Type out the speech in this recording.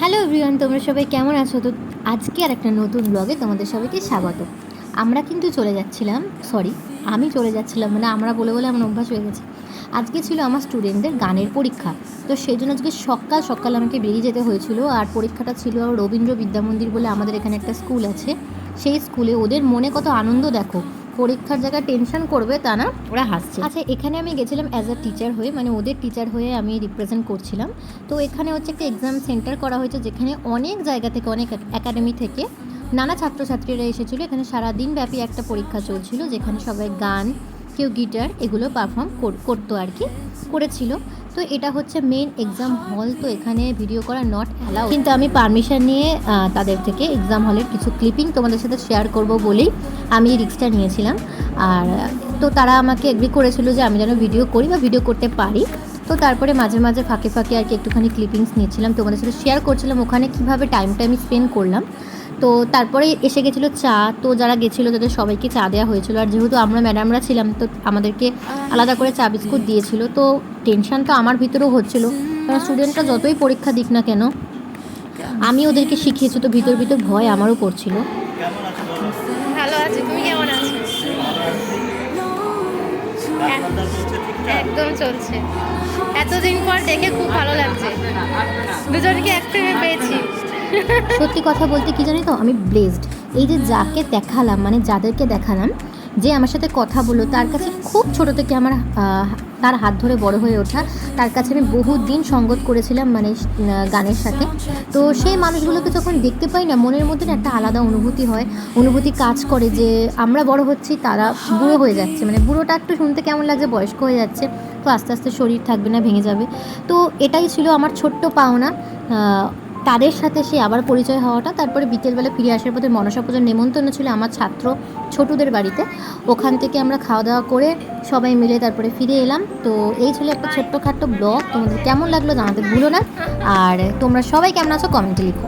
Hello everyone তোমরা সবাই কেমন আছো? তো আজকে আর একটা নতুন ব্লগে তোমাদের সবাইকে স্বাগত। আমরা কিন্তু চলে যাচ্ছিলাম সরি আমি চলে যাচ্ছিলাম মানে আমরা বলে বলে আমার অভ্যাস হয়ে গেছে। আজকে ছিল আমার স্টুডেন্টদের গানের পরীক্ষা। তো সেই জন্য আজকে সকাল সকাল আমাকে বেরিয়ে যেতে হয়েছিল, আর পরীক্ষাটা ছিল রবীন্দ্র বিদ্যামন্দির বলে আমাদের এখানে একটা স্কুল আছে। সেই স্কুলে ওদের মনে কত আনন্দ দেখো। পরীক্ষার জায়গায় টেনশন করবে তা না। ওরা হাসছে। আচ্ছা এখানে আমি গেছিলাম অ্যাজ আ টিচার হয়ে মানে ওদের টিচার হয়ে আমি রিপ্রেজেন্ট করছিলাম। তো এখানে হচ্ছে একটা এক্সাম সেন্টার করা হয়েছে যেখানে অনেক জায়গা থেকে অনেক একাডেমি থেকে নানা ছাত্রছাত্রীরা এসেছিল। এখানে সারাদিন ব্যাপী একটা পরীক্ষা চলছিল যেখানে সবাই গান কেউ গিটার এগুলো পারফর্ম করতো আর কি করেছিল। তো এটা হচ্ছে মেন এক্সাম হল তো এখানে ভিডিও করা নট অ্যালাউ কিন্তু আমি পারমিশন নিয়ে তাদের থেকে এক্সাম হলের কিছু ক্লিপিং তোমাদের সাথে শেয়ার করব বলেই আমি রিক্সটা নিয়েছিলাম। আর, তো তারা আমাকে এগ্রি করেছিল যে আমি যেন ভিডিও করি বা ভিডিও করতে পারি। তো তারপরে মাঝে মাঝে ফাঁকে ফাঁকে আর কি একটুখানি ক্লিপিংস নিচ্ছিলাম তোমাদের সাথে শেয়ার করছিলাম ওখানে কীভাবে টাইমটা আমি স্পেন্ড করলাম। তো তারপরে এসে গেছিল চা। তো যারা গেছিল, তাদের সবাইকে চা দেওয়া হয়েছিল। আর যেহেতু আমরা ম্যাডামরা ছিলাম, তো আমাদেরকে আলাদা করে চা বিস্কুট দিয়েছিল। তো টেনশন তো আমার ভিতরেও হচ্ছিল। কারণ স্টুডেন্টরা যতই পরীক্ষা দিক না কেন, আমি ওদেরকে শিখিয়েছি, তো ভিতর ভিতর ভয় আমারও করছিল একদম চলছে। এতদিন পর দেখে খুব ভালো লাগছে। দুজনকে এক পেয়েছি। সত্যি কথা বলতে কি জানি তো, আমি ব্লেসড এই যে যাকে দেখালাম মানে যাদেরকে দেখালাম, যে আমার সাথে কথা বলল, তার কাছে খুব ছোট থেকে আমার তার হাত ধরে বড় হয়ে ওঠা, তার কাছে আমি বহু দিন সঙ্গত করেছিলাম মানে গানের সাথে। তো সেই মানুষগুলোকে যখন দেখতে পাই না, মনের মধ্যে একটা আলাদা অনুভূতি হয়। অনুভূতি কাজ করে যে আমরা বড় হচ্ছি, তারা বুড়ো হয়ে যাচ্ছে। মানে বুড়োটা একটু শুনতে কেমন লাগছে, বয়স্ক হয়ে যাচ্ছে, তো আস্তে আস্তে শরীর থাকবে না, ভেঙে যাবে। তো এটাই ছিল আমার ছোট্ট পাওনা। তাদের সাথে সে আবার পরিচয় হওয়াটা, তারপরে বিকেলবেলা ফিরে আসার পথে মনসা পুজোর নেমন্তন্ন ছিল আমার ছাত্র ছোটদের বাড়িতে। ওখান থেকে আমরা খাওয়া দাওয়া করে সবাই মিলে তারপরে ফিরে এলাম। তো এই ছিল একটা ছোট্টখাট্ট ব্লগ। তোমাদের কেমন লাগল জানাতে ভুলো না। আর তোমরা সবাই কেমন আছো কমেন্টে লিখো।